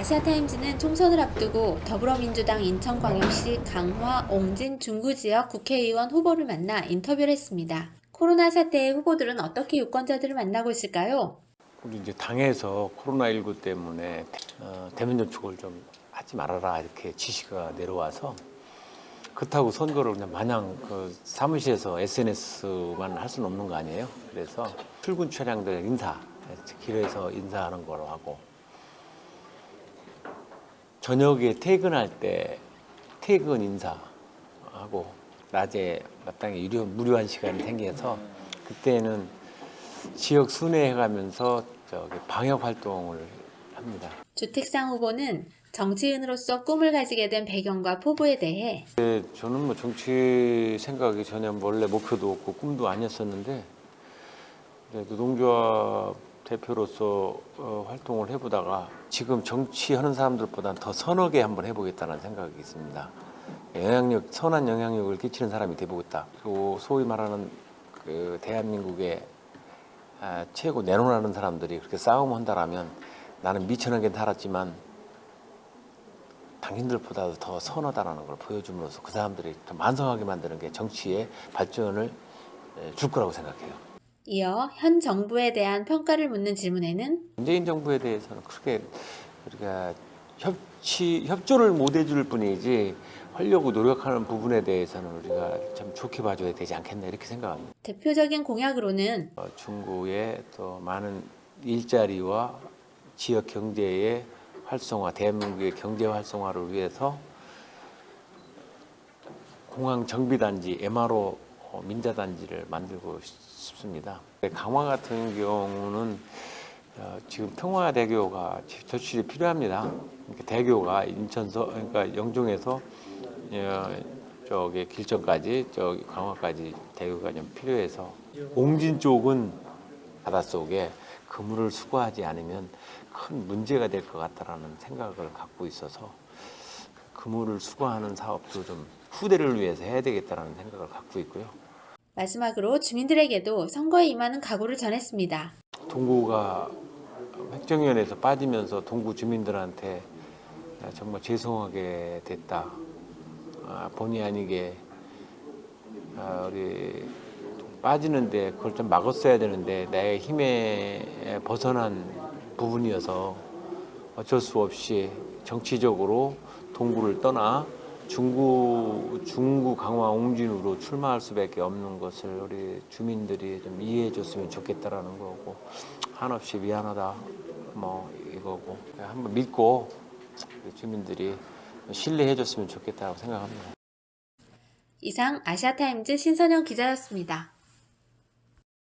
아시아타임즈는 총선을 앞두고 더불어민주당 인천광역시 강화, 옹진, 중구 지역 국회의원 후보를 만나 인터뷰를 했습니다. 코로나 사태의 후보들은 어떻게 유권자들을 만나고 있을까요? 우리 이제 당에서 코로나19 때문에 어, 대면 접촉을 좀 하지 말아라 이렇게 지시가 내려와서 그렇다고 선거를 그냥 마냥 그 사무실에서 SNS만 할 수는 없는 거 아니에요? 그래서 출근 차량들 인사 길에서 인사하는 거로 하고 저녁에 퇴근할 때 퇴근 인사하고 낮에 마땅히 유료, 무료한 시간이 생겨서 그때는 지역 순회해 가면서 저기 방역 활동을 합니다. 주택상 후보는 정치인으로서 꿈을 가지게 된 배경과 포부에 대해 네, 저는 뭐 정치 생각이 전혀 원래 목표도 없고 꿈도 아니었었는데 노동조합 대표로서 어, 활동을 해보다가 지금 정치하는 사람들보다 더 선하게 한번 해보겠다는 생각이 있습니다. 영향력 선한 영향력을 끼치는 사람이 되보겠다. 그리고 소위 말하는 그 대한민국의 아, 최고 내놓으라는 사람들이 그렇게 싸움한다라면 나는 미천하게 살았지만 당신들보다도 더 선하다라는 걸 보여줌으로써 그 사람들이 더 만성하게 만드는 게 정치의 발전을 에, 줄 거라고 생각해요. 이어 현 정부에 대한 평가를 묻는 질문에는 문재인 정부에 대해서는 크게 우리가 협치 협조를 못 해줄 뿐이지 하려고 노력하는 부분에 대해서는 우리가 참 좋게 봐줘야 되지 않겠나 이렇게 생각합니다. 대표적인 공약으로는 어, 중구의 또 많은 일자리와 지역 경제의 활성화, 대한민국의 경제 활성화를 위해서 공항 정비단지, MRO 어, 민자단지를 만들고 싶습니다. 강화 같은 경우는 어, 지금 통화대교가 저출이 필요합니다. 그러니까 대교가 인천서, 그러니까 영종에서 어, 저기 길정까지 저기 강화까지 대교가 좀 필요해서 옹진 쪽은 바닷속에 그물을 수거하지 않으면 큰 문제가 될 것 같다라는 생각을 갖고 있어서 그물을 수거하는 사업도 좀 후대를 위해서 해야 되겠다라는 생각을 갖고 있고요. 마지막으로 주민들에게도 선거에 임하는 각오를 전했습니다. 동구가 획정위원회에서 빠지면서 동구 주민들한테 정말 죄송하게 됐다. 아, 본의 아니게 아, 우리 빠지는데 그걸 좀 막았어야 되는데 내 힘에 벗어난 부분이어서 어쩔 수 없이 정치적으로 동구를 떠나 중구 중구 강화 옹진으로 출마할 수밖에 없는 것을 우리 주민들이 좀 이해해 줬으면 좋겠다라는 거고 한없이 미안하다 뭐 이거고 한번 믿고 주민들이 신뢰해 줬으면 좋겠다고 생각합니다. 이상 아시아타임즈 신선영 기자였습니다.